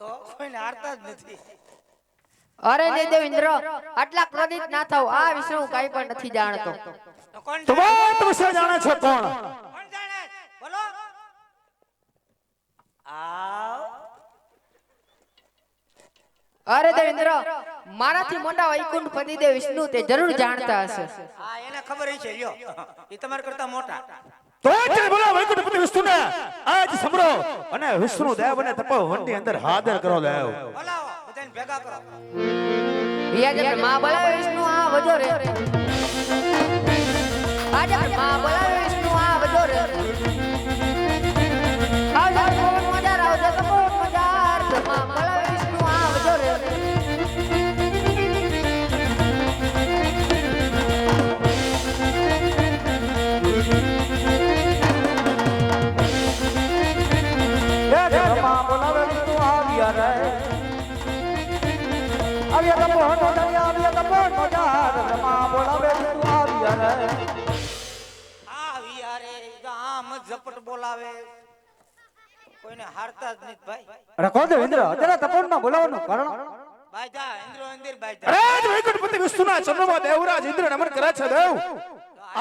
તો કોઈને હારતા જ નથી. અરે ને દેવેન્દ્ર આટલા ક્રોધિત ના થાવ. આ વિશે હું કઈ પણ નથી જાણતો. તો કોણ તો જાણે? વાત વિશે જાણે છે કોણ? કોણ જાણે? બોલો. આવ. અરે દેવેન્દ્ર મારાથી મોટા વૈકુંઠ પતિદેવ વિષ્ણુ તે જરૂર જાણતા હશે. હા એને ખબર છે લ્યો. એ તમારા કરતા મોટા. તો અત્યારે બોલો વૈકુંઠપતિ વિષ્ણુને. આજ સમરો અને વિષ્ણુ દેવ અને તપોવનની અંદર હાજર કરો દેવ. બોલાવો બધાને ભેગા કરો. આપણે માં બોલાવે વિષ્ણુ આ વજો રે. આજમાં બોલાવે વિષ્ણુ આ વજો રે. આવજો કપોટ મજાર આવજો કપોટ મજાર. માં બોલાવે ઝપટ બોલાવે. કોઈને હારતા જ નથી ભાઈ. અરે કોણ દેવેન્દ્ર અત્યારે તપોનમાં બોલાવવાનું કારણ? બાજા ઇન્દ્રો ઇન્દ્ર બાજા અરે વૈકુંઠપતિ વિષ્ણુના ચંદ્રમાં દેવરાજ ઇન્દ્ર નમન કરે છે દેવ.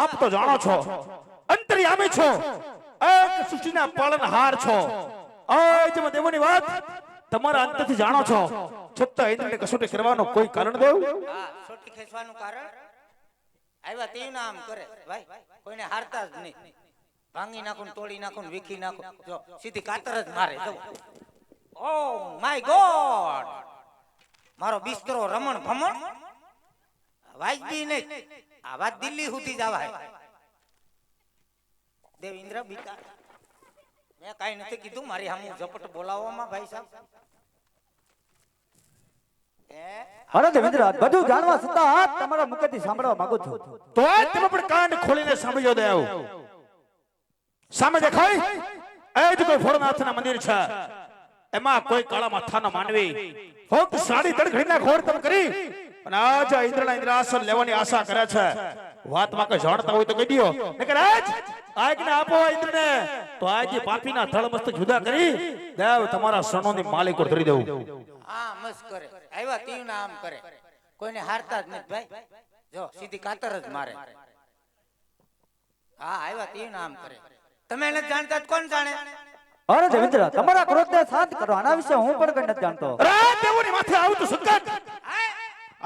આપ તો જાણો છો અંતર્યામી છો એક સૃષ્ટિના પાલનહાર છો. આજ તમે દેવોની વાત તમારા અંતરથી જાણો છો. છતાં ઇન્દ્રને કસોટી કરવાનો કોઈ કારણ દેવ? હા સોટી ખેંચવાનું કારણ? આવ્યા તે નામ કરે. ભાઈ, કોઈને હારતા જ નહીં. ભાંગી નાખું તોડી નાખું વીખી નાખું. જો, સીધી કાતર જ મારે જો ઓ માય ગોડ મારો બિસ્તરો રમણ ભમણ વાજબી નહીં. આ વાત દિલ્હી સુધી જવા દેવ ઇન્દ્ર બીતા મેં કાંઈ નથી કીધું, મારી હમ ઝપટ બોલાવવામાં, ભાઈ સાહેબ. અરે દેવેન્દ્ર બધું જાણવા છતાં તમારા મુખેથી સાંભળવા માંગુ છું. તો તમે પણ કાન ખોલીને સાંભળજો દેવ સામે દેખાય એ જ કોઈ ભોળનાથના મંદિર છે. એમાં કોઈ કાળા માથાનો માનવી. ફક્ત સાડી તડઘડીના ખોર તમ કરી. અને આજ ઇન્દ્રના ઇન્દ્રાસન લેવાની આશા કરે છે. વાતમાં કઈ જાણતા હોય તો કહી દો નકર આજ આજ્ઞા આપો ઇન્દ્રને. તો આજે પાપીના થળ મસ્ત જુદા કરી. દેવ તમારા સણોની માલિકો ધરી દેવું. હા જ કરે. આવ્યા તીવ ના આમ કરે. કોઈને હારતા જ નથી ભાઈ. જો સીધી કાતર જ મારે. હા આવ્યા તીવ ના આમ કરે. તમે નથી જાણતા કોણ જાણે? અરે દેવેન્દ્ર તમારા ક્રોધને શાંત કરો આના વિશે હું પણ કંઈ નથી જાણતો. અરે દેવોની માથે આવતું સંકટ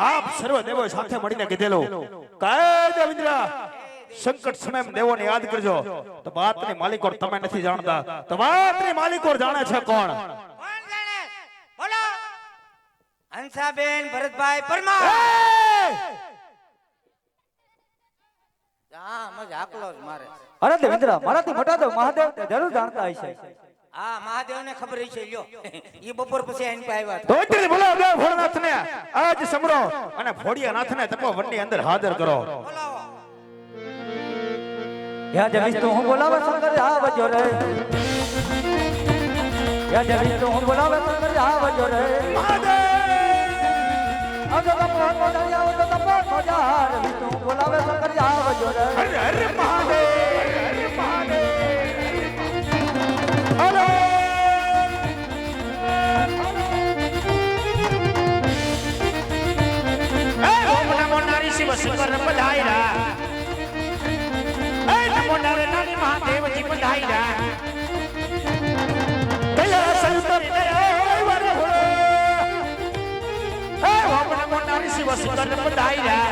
આપ સર્વ દેવો સાથે મળીને કીધેલો. કાય દેવેન્દ્ર સંકટ સમય દેવોને યાદ કરજો. તો વાતની માલિકોર તમે નથી જાણતા. તો વાતની માલિકોર જાણે છે કોણ? હંસાબેન ભરતભાઈ પરમાર! હા! મજ આકલો જ મારે. અરે દેવેન્દ્ર મારાથી મોટા દેવ મહાદેવ તે જરૂર જાણતા હશે. હા મહાદેવ ને ખબર છે લ્યો. ઈ બપોર પછી આઈને પા આવ્યા તો એટલે બોલો દેવ ભોળનાથને. આજ સમરો. અને ભોળિયાનાથને તપોવનની અંદર હાજર કરો. બોલાવો. યા જે તો હું બોલાવે સંગત આવજો રે. યા જે તો હું બોલાવે સંગત આવજો રે. આવજો તપો મોજાર આવજો તપો મોજાર વિષ્ણુ બોલાવે શંકર આવજો રે હરે હરે મહાદેવ હરે મહાદેવ હલો એ ઓમ નમો નારી શિવ શંકર પધાર્યા નમો નારે મહાદેવજી પધાર્યા નારી શિવ શંકર પધાર્યા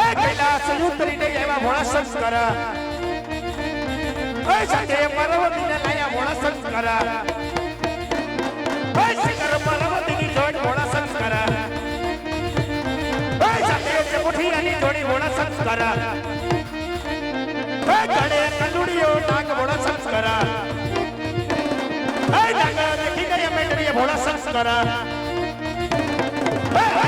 એ કૈલાસ ઉતરીને આવ્યા ભોળા શંકર એ સાથે પાર્વતીને લાયા ભોળા શંકર એ શંકર પાર્વતીની જોડ ભોળા શંકર એ સાથે ચપુઠિયાની જોડી ભોળા શંકર એ ગળે કંદુડીઓ નાગ ભોળા શંકર એ નાગ દેખી ગયા મેળવીએ ભોળા શંકર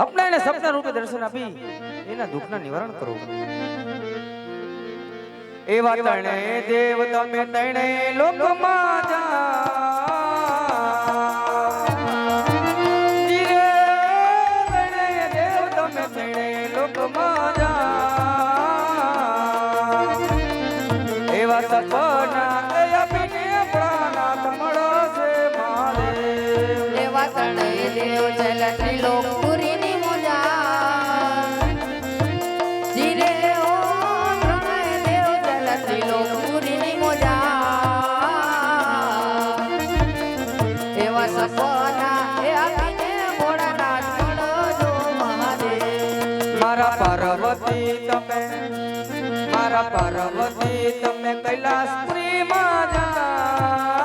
આપણે એને સપના રૂપે દર્શન આપી એના દુઃખના નિવારણ કરો એવા તણે દેવ તમે તણે લોકમાં જાઓ. મારા તમે કૈલાસપુરી માં જાઓ.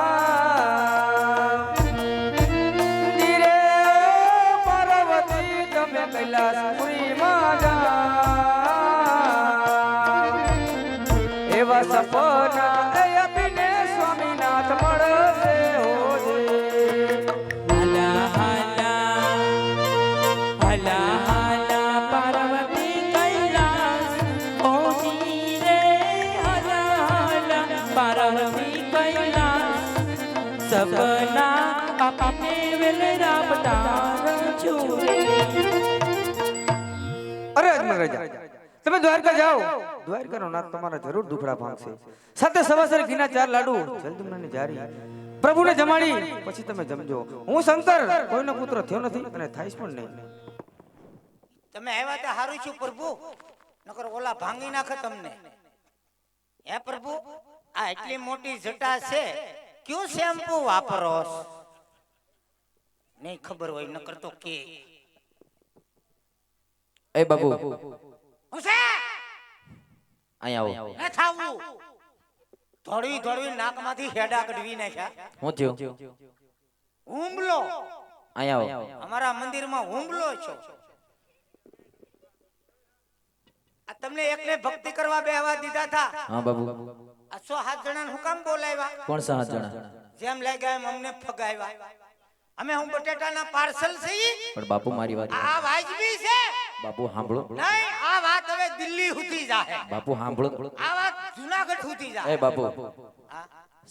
રાજા તમે દ્વારકા જાઓ. દ્વારકાનો નાથ તમારા જરૂર દુખડા ભાંગશે. સાથે સવાસર ઘીના ચાર લાડુ. જલદુમનાની જારી. પ્રભુને જમાડી. પછી તમે જમજો. હું શંકર. કોઈનો પુત્ર થયો નથી અને થાઈશ પણ નહીં. તમે આવ્યા તો સારું છું પ્રભુ. નકર ઓલા ભાંગી નાખે તમને. હે પ્રભુ? આ એટલી મોટી જટા છે. ક્યું શેમ્પુ વાપરો નહીં ખબર હોય નકર તો કે. એ બાબુ હું છે અહીંયા આવો. ન થાવું. ધોળવી ધોળવી નાકમાંથી હેડા કઢવી નાખ્યા. હું થયું? હુમલો અહીંયા આવો. અમારા મંદિરમાં હુમલો છો. આ તમને એકને ભક્તિ કરવા બેહવા દીધા હતા. હા બાબુ. આ સો સાત જણા હું કામ બોલાવ્યા? કોણ સાત જણા? જેમ લાગ્યા એમ અમને ફગાવ્યા. અમે હું બટેટાના પાર્સલ છીએ? પણ બાપુ મારી વાત આ વાજબી છે. બાપુ સાંભળો નહીં આ વાત હવે દિલ્હી સુધી જાહે. બાપુ સાંભળો આ વાત જુનાગઢ સુધી જાહે. એ બાપુ.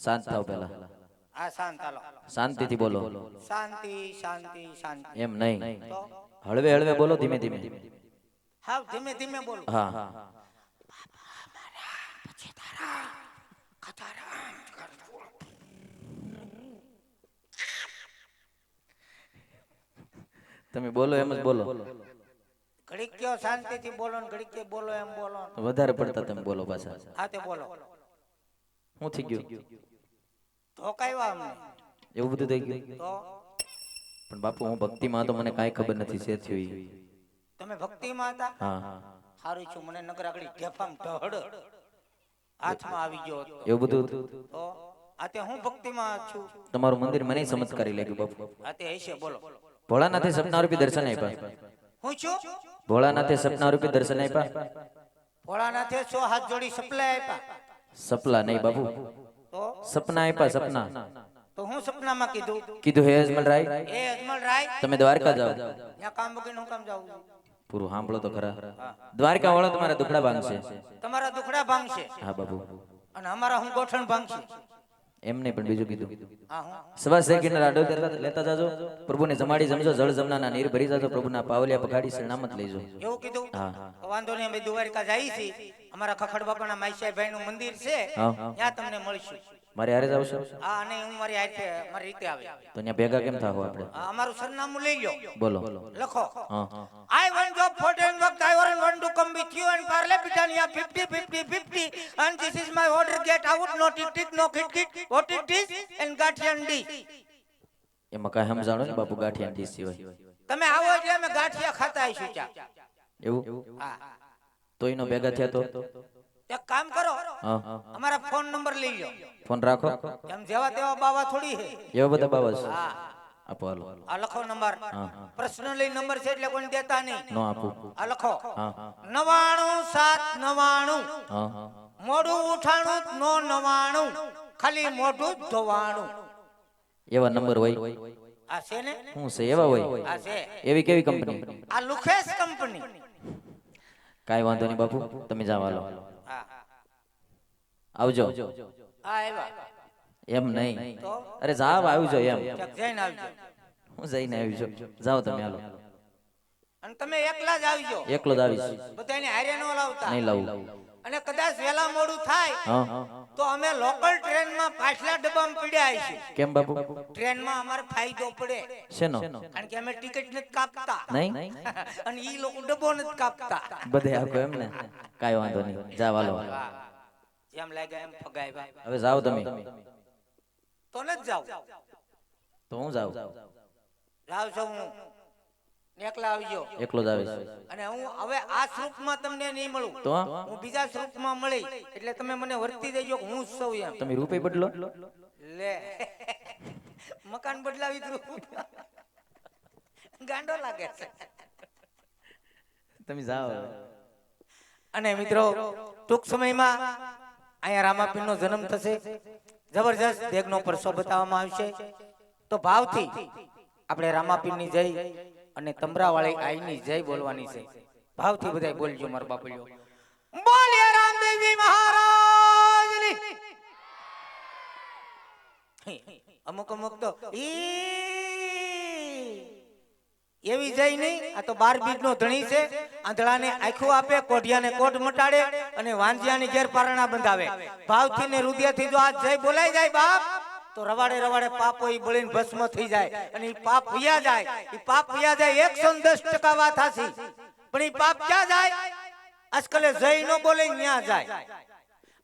શાંત થાવ પહેલા. આ શાંત હાલો. શાંતિથી બોલો. શાંતિ શાંતિ શાંતિ. એમ નહીં. હળવે હળવે બોલો ધીમે ધીમે. હાવ ધીમે ધીમે બોલો. હા હા. તમે બોલો એમ જ બોલો. ઘડીક કયો શાંતિથી બોલો ને ઘડીક કયો બોલો એમ બોલો વધારે પડતા તમે બોલો પાછા. હા તે બોલો. હું થઈ ગયું? ધોકાયવા અમને. એવું બધું થઈ ગયું? તો? પણ બાપુ હું ભક્તિમાં તો મને કાંઈ ખબર નથી છે થયું. તમે ભક્તિમાં હતા? હા. સારું છું મને નગર આગળ ઢેફામ ઢહડ. હાથમાં આવી ગયો એવું બધું હતું? તો? આ તે હું ભક્તિમાં છું? તમારું મંદિર મને ચમત્કારી લાગ્યું બાપુ. આ તે હશે બોલો. ભોળાનાથે સપનારૂપી દર્શન આપ્યા. હું છું? ભોળાનાથે સપનારૂપી દર્શન આપ્યા. ભોળાનાથે સો હાથ જોડી સપલા આપ્યા. સપલા નહીં બાબુ. તો? સપના આપ્યા સપના. તો હું સપનામાં કીધું? કીધું હે અજમલ રાય? એ અજમલ રાય? તમે દ્વારકા જાઓ. ત્યાં કામ મૂકીને હું કામ જાઉં પૂરું સાંભળો તો ખરા. દ્વારકા વાળો તમારા દુખડા ભાંગશે. તમારા દુખડા ભાંગશે. હા બાબુ. અને અમારા હું ગોઠણ ભાંગશે. એમ નહીં પણ બીજું કીધું. સવા સેકન્ડ રાડો લેતા- લેતા જાજો. પ્રભુને જમાડી જમજો જળ જમનાના નીર ભરી જાજો. પ્રભુના પાવલિયા પગાડી સલામત લઈજો એવું કીધું? હા. વાંધો નહીં અમે દ્વારકા જઈએ છીએ. અમારા ખખડ બાપાના માઈસાઈ નું મંદિર છે. ત્યાં તમને મળીશું. મારે હારે જ આવશો હા અને હું મારી હાથે મારી રીતે આવે તો ત્યાં ભેગા કેમ થાવ આપણે અમારું સરનામું લઈ લો બોલો લખો હા I want job for ten work. I want to come with you and parley Britannia 50, 50, 50. And this is my order. Get out, no tick tick, no kit kit. What it is? And Gatian D. એમાં કાંઈ સમજાણો ને બાપુ ગાંઠિયા dish સિવાય તમે આવો એટલે અમે ગાંઠિયા ખાતા આવીશું ચા એવું હા તો એનો ભેગા થયા તો એક કામ કરો હા. અમારા ફોન નંબર લઈ લો ફોન રાખો. એમ જેવા તેવા બાવા થોડી હે એવા બધા બાબા છે. આપો હાલો. આ લખો નંબર હા. પર્સનલી નંબર છે એટલે કોઈ દેતા નહીં. નો આપો. આ લખો. હા નવાણું સાત નવાણું. હા મોઢું ઉઠાણું નો નવાણું. ખાલી મોઢું ધોવાણું એવા નંબર હોય. આ છે ને? હું છે? એવા હોય. આ છે. એવી કેવી કંપની આ લુખેશ કંપની કાંઈ વાંધો નહીં બાપુ તમે હાલો. હા આવજો. હા એમ નહીં. અરે જાવ આવજો એમ. જઈને આવજો. હું જઈને આવી છું જાઓ તમે હાલો. અને તમે એકલા જ આવજો. એકલો જ આવીશ. બધાને હારે ન લાવતા. નહીં લાવું. અને કદાચ વેલા મોડું થાય તો અમે લોકલ ટ્રેનમાં પાછલા ડબ્બામાં પડ્યા છે કેમ બાપુ? ટ્રેનમાં અમારે ફાયદો પડે. શેનો? કારણ કે અમે ટિકિટ નથી કાપતા. નહીં? અને ઈ લોકો ડબ્બો નથી કાપતા. બધે આખો એમ ને? કાઈ વાંધો નહીં. જા વાલો એમ જેમ લાગે એમ ફગાવ્યા. હવે જાઓ તમે. તો ન જાવ. તો હું જાઉં? જાવ છો હું. એકલા આવજો. એકલો જ આવીશ. અને હું હવે આ સ્વરૂપમાં તમને નહીં મળું. તો હું? બીજા સ્વરૂપમાં મળી એટલે તમે મને વર્તી દેજો હું જ સૌ એમ. તમે રૂપે બદલો. લે. મકાન બદલાવી દઉં. ગાંડો લાગે છે. તમે જાઓ. અને મિત્રો ટૂંક સમયમાં અહીંયા રામાપીરનો જન્મ થશે. જબરજસ્ત દેગનો પરસો બતાવવામાં આવશે. તો ભાવથી આપણે રામાપીરની જય અને તમરાવાળી આઈની જય બોલવાની છે. ભાવથી બધા બોલજો મારા બાપુલ્યો. બોલ્યા રામદેવજી મહારાજની અમુક અમુક તો એવી જઈ નહીં, આ તો બાર બીજ નો ધણી છે. આંધળાને આખું આપે, કોઢિયાને કોટ મટાડે અને વાંજિયાની ઘેર પારણા બંધાવે. ભાવથી ને રુદિયાથી જો આ જય બોલાઈ જાય બાપ તો રવાડે રવાડે પાપો એ બળીને ભસ્મ થઈ જાય. અને એ પાપ વયા જાય. એ પાપ વયા જાય 110% વાત હાસી પણ એ પાપ ક્યાં જાય? આજકાલે જય નો બોલે, ન્યા જાય.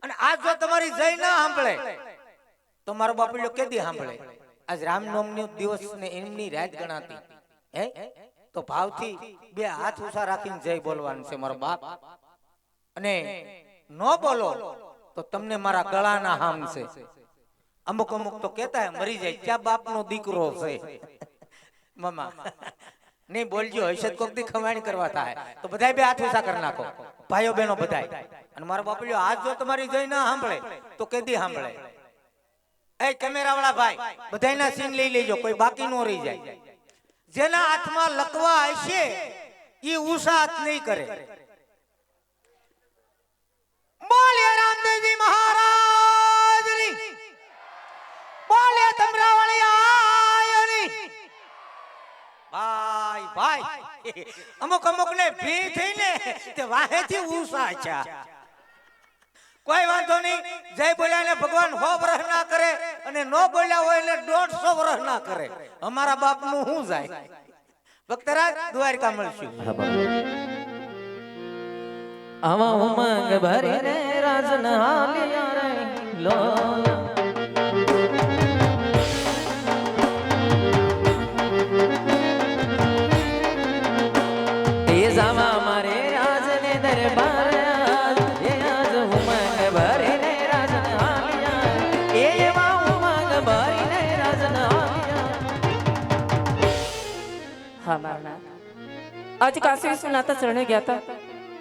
અને આજ જો તમારી જય ના સાંભળે, તો મારો બાપુલ્યો કેદી સાંભળે? આજ રામનવમી દિવસ ને એમની રાત ગણાતી. હે? તો ભાવથી બે હાથ ઊંચા રાખીને જય બોલવાનું છે મારો બાપ. અને ન બોલો, તો તમને મારા ગળાના હામ અમુક અમુક તો કેતા મરી જાય ક્યાં બાપનો દીકરો છે? મામા નહીં બોલજો હશે કોક દી ખવાણી કરવા થાય. તો બધાય બે હાથ ઊંચા કરી નાખો. ભાઈઓ બહેનો બધાય. અને મારો બાપુલ્યો આજ જો તમારી જય ના સાંભળે તો કેદી સાંભળે. એ કેમેરા વાળા ભાઈ બધાયના સીન લઈ લેજો કોઈ બાકી નો રહી જાય. જેના હાથમાં લકવા હશે એ ઉષા હાથ નહીં કરે. બોલીએ રામદેવજી મહારાજની અમુક અમુક ને ભી થઈને તે વાહેથી ઉસા છે. કોઈ વાંધો નહીં. જય બોલ્યા ને ભગવાન હો વર્ષ ના કરે અને નો બોલ્યા હોય એટલે દોઢસો વર્ષ ના કરે. અમારા બાપનું શું જાય? ભક્તરાજ, દ્વારકા મળશું. આવા ઉમંગ ભરીને રાજન હાલ્યા રે લોયા આજે કાશી વિશ્વનાથના ચરણે ગયા હતા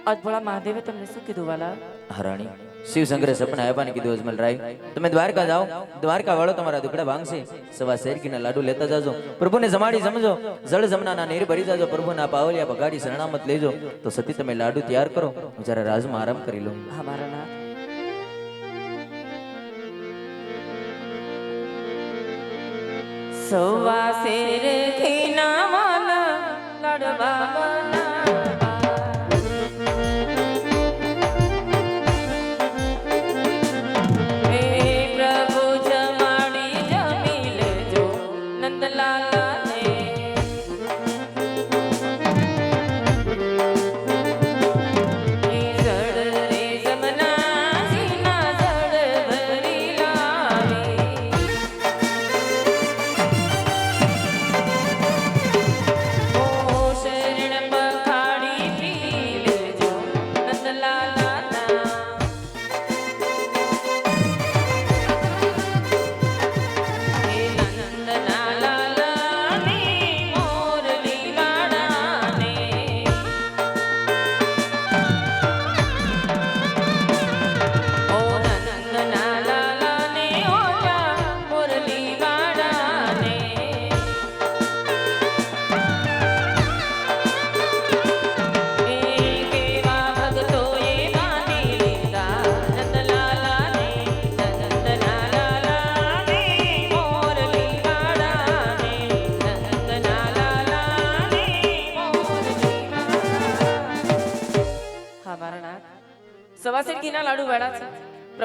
આજ ભોળા મહાદેવે તમને શું કીધું વાલા હરાણી શિવ શંકરે સપના આવ્યાને કીધું અજમલ રાય તમે દ્વારકા જાઓ દ્વારકા વાળો તમારા દુકડા ભાંગશે સવા શેરકીના લાડુ લેતા જાજો પ્રભુને જમાડી સમજો જળ જમનાના નીર ભરી જાજો પ્રભુના પાવલિયા બગાડી શરણામત લેજો તો સતી તમે લાડુ તૈયાર કરો હું જરા રાજમાં આરામ કરી લઉં હા મારા નાથ સવા શેર ઘીના વાલા લાડવા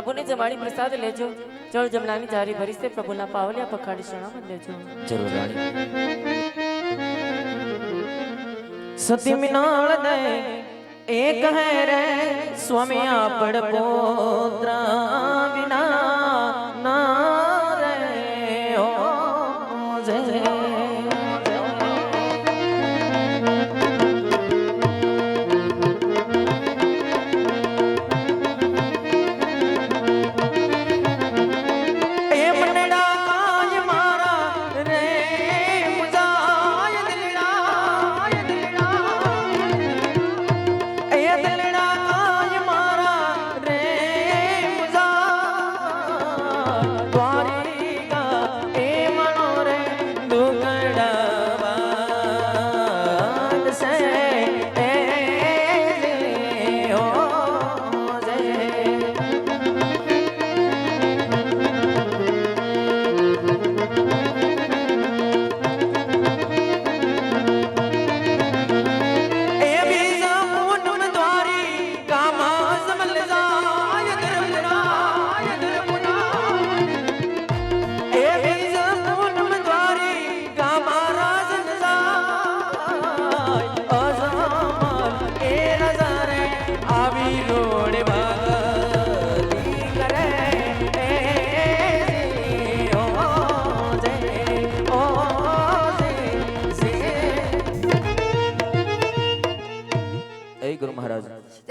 પ્રભુને જમાડી પ્રસાદ લેજો. જળ જમનાની જારી ભરી છે પ્રભુના પાવલિયા પખાડી શરણામત લેજો જરૂર રાણી. સતી મિનાળ દે એક હે રે સ્વામી આપડ પોત્રા વિના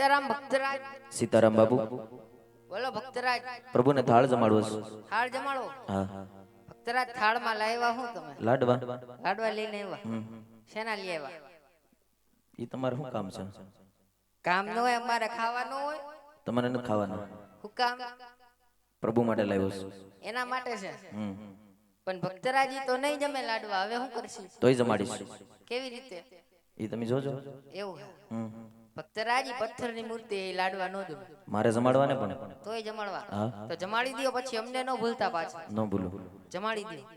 સીતારામ ભક્તરાજ. સીતારામ બાબુ. બોલો ભક્તરાજ. પ્રભુને થાળ જમાડવો છે. થાળ જમાડો? હા. ભક્તરાજ થાળમાં લાવ્યા હું તમે? લાડવા. લાડવા લઈને આવ્યા? શેના લઈ આવ્યા? એ તમારું શું કામ છે? કામ ન હોય અમારે ખાવાનું હોય. તમારે ન ખાવાનું. હું કામ? પ્રભુ માટે લાવ્યો છે. એના માટે છે. પણ ભક્તરાજી તો નહીં જમે લાડવા. હવે શું કરશી? તોય જમાડીશ. કેવી રીતે? એ તમે જોજો. એવું. હમ. ભક્તરાજી પથ્થરની મૂર્તિ એ લાડવા નો જમે મારે જમાડવાને પણ. તોય જમાડવા તો જમાડી દ્યો પછી અમને ન ભૂલતા પાછા. ન ભૂલું. જમાડી દ્યો.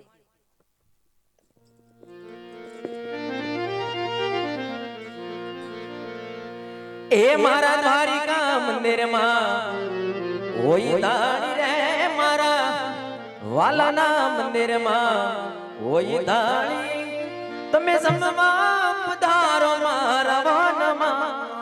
એ મારા દ્વારિકા મંદિરમાં હોય તારી રે મારા. વાલાના મંદિરમાં હોય તારી તમે સમવા પધારો મારા વનમાં.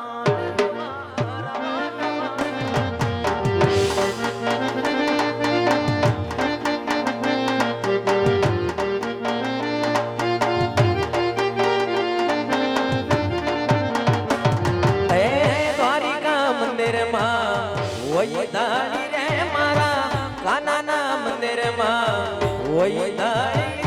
મંદિરમાં હોય દાડી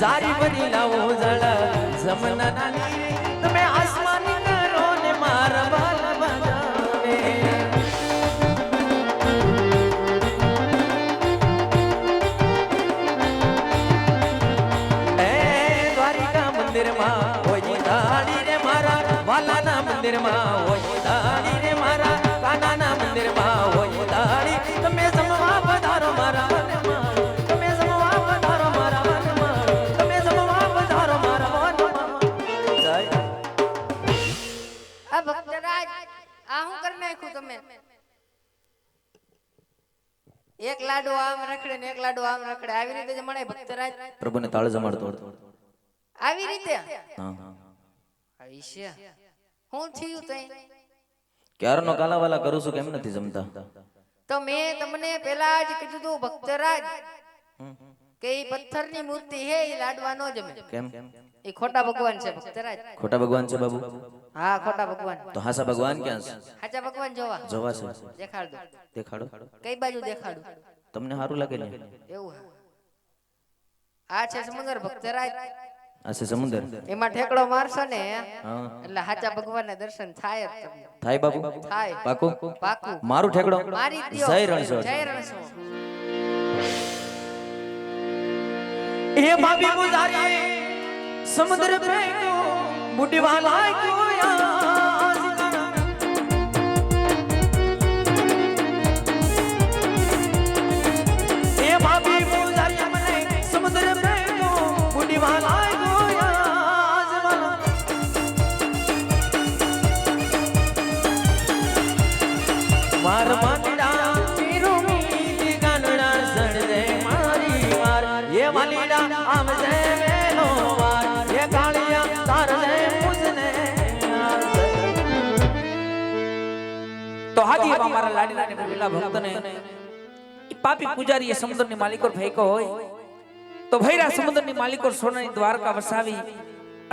કાના સારી ભરી લાવો ઝાડા સમનાના નીર તમે લાડુ આમ રખડે ને એક લાડુ આમ રખડે. આવી રીતે જમણે ભક્તરાજ. પ્રભુને તાળ જમાડતો આવી રીતે? હા. છે હું થયું તઈ? ક્યારનો કાલાવાલા કરું છું કેમ નથી જમતા? તો મેં તમને પેલા જ કીધું તું ભક્તરાજ કે ઈ પથ્થરની મૂર્તિ હે એ લાડવા નો જમે. કેમ? એ ખોટા ભગવાન છે ભક્તરાજ. ખોટા ભગવાન છે બાબુ? હા ખોટા ભગવાન. તો હાસા ભગવાન ક્યાં છે? હાચા ભગવાન જોવા. જોવા છે. દેખાડ દો. દેખાડો. કઈ બાજુ દેખાડું? તમને સારું લાગે ને એવું આ છે સમુદ્ર ભક્તરાજ આ છે સમુદ્ર. એમાં ઠેકડો મારશો ને એટલે હાચા ભગવાનના દર્શન થાય જ તમને. થાય બાપુ? થાય. પાકું પાકું મારું ઠેકડો? મારી જ જય રણસો જય રણસો એ ભાભી ગુજારી સમુદ્ર ફેંક્યો બુડવા લાગ્યો યાદ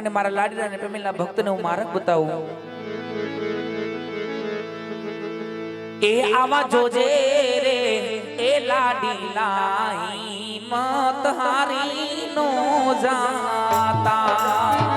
મારા હું માર્ગ બતાવું. એ આવા જોજે એ લાડી લાઈ મત નો જાતા.